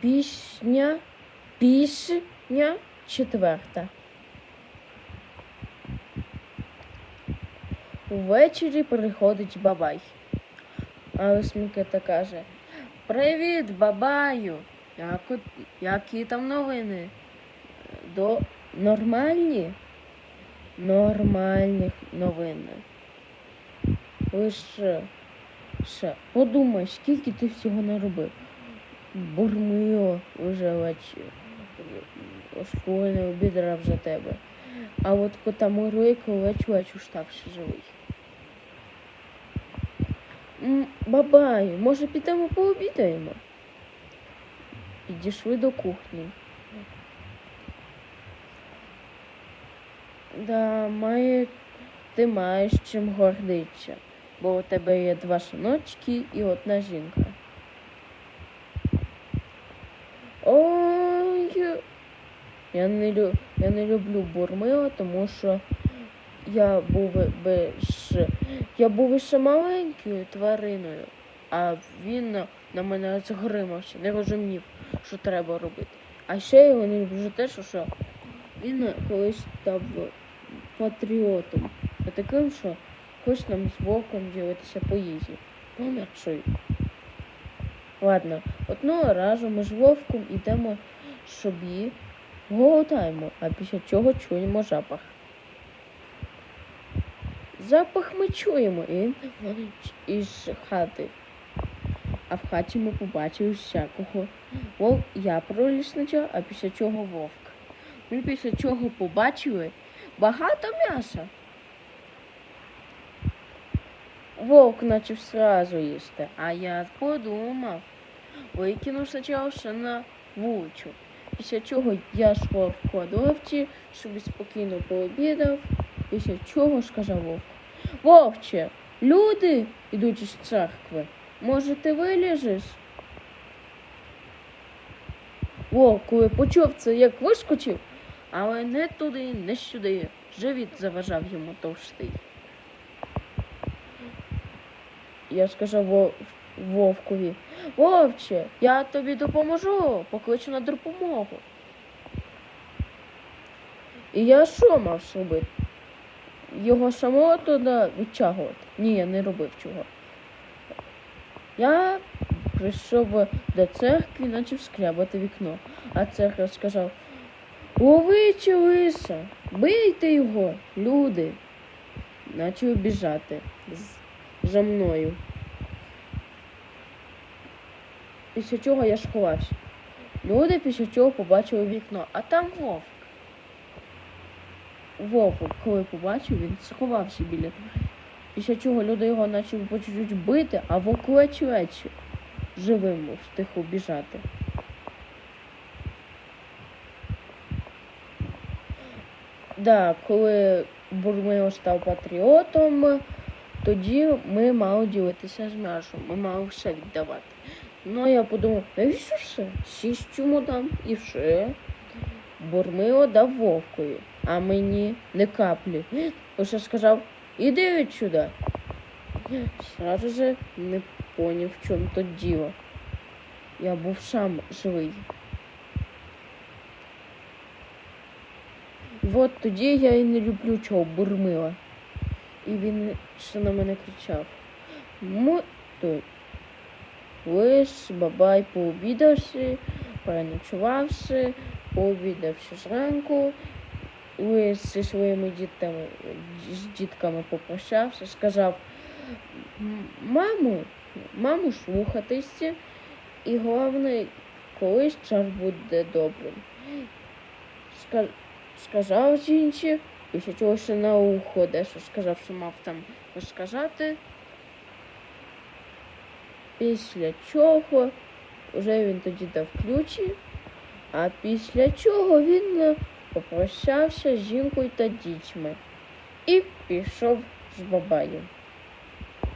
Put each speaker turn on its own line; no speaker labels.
Пісня, пісня четверта. Увечері приходить бабай. А ось каже: Привіт, бабаю! Як, які там новини? До нормальні? Нормальні новини. Лише ще подумай, скільки ти всього наробив. Бурмио вже вечір. Школьний обідрав за тебе. А от кота Мурлика ледь ледь уставши живий. М, Бабаю, може підемо пообідаємо? Підійшли до кухні. Да, має, ти маєш чим гордитися, бо у тебе є два синочки і одна жінка. Ой, я не, лю... я не люблю бурмила, тому що я був би ще, я був ще маленькою твариною, а він на, мене згримався, не розумів, що треба робити. А ще я його не люблю те, що, що він колись став патріотом, а таким, що хоче нам з вовком ділитися по їзі. Помершою. Ладно, одного разу ми з вовком йдемо собі, голодаємо, а після чого чуємо запах. Запах ми чуємо і він із хати. А в хаті ми побачили всякого. Вовк я проліз спочатку, а після чого вовк. Ми після чого побачили багато м'яса. Вовк почав сразу їсти, а я подумав, викинув спочатку на вулицю. Після чого я йшов в кладовці, щоб спокійно пообідав, після чого сказав вовк. Вовче, люди йдуть із церкви. Може, ти виліжеш? Вовк, коли почув це, як вискочив, але не туди, не сюди. Живіт заважав йому товстий. Я Вов- Вовкові, Вовче, я тобі допоможу, покличу на допомогу. І я що мав зробити? Його самого туди відтягувати? Ні, я не робив цього. Я прийшов до церкви і почав скрябати вікно. А церква сказав, ловиче лиса, бийте його, люди. Почав біжати за мною. Після чого я сховався. Люди після чого побачили вікно, а там вовк. Вовк, коли побачив, він сховався біля дверей. Після чого люди його почали по чуть-чуть бити, а вовк лечі-лечі живим встиг убіжати. Да, коли Бурмило став патріотом, тоді ми мали ділитися з м'ясом, ми мали все віддавати. Ну, я подумав, навіщо все? Сість йому дам і все. Бурмило дав вовкові, а мені не каплі. Лише сказав, іди від сюди. Сразу же не поняв, в чому тут діло. Я був сам живий. От тоді я і не люблю цього бурмила. І він ще на мене кричав. Мо... Той. Лиш бабай пообідавши, переночувавши, пообідавши зранку, лиш зі своїми дітами, з дітками попрощався, сказав, маму, маму слухатися, і головне, колись час буде добрим. Сказав жінці, після чого ще на ухо дещо сказав, що мав там розказати. Після чого вже він тоді дав ключі, а після чого він е, попрощався з жінкою та дітьми і пішов з бабаєм.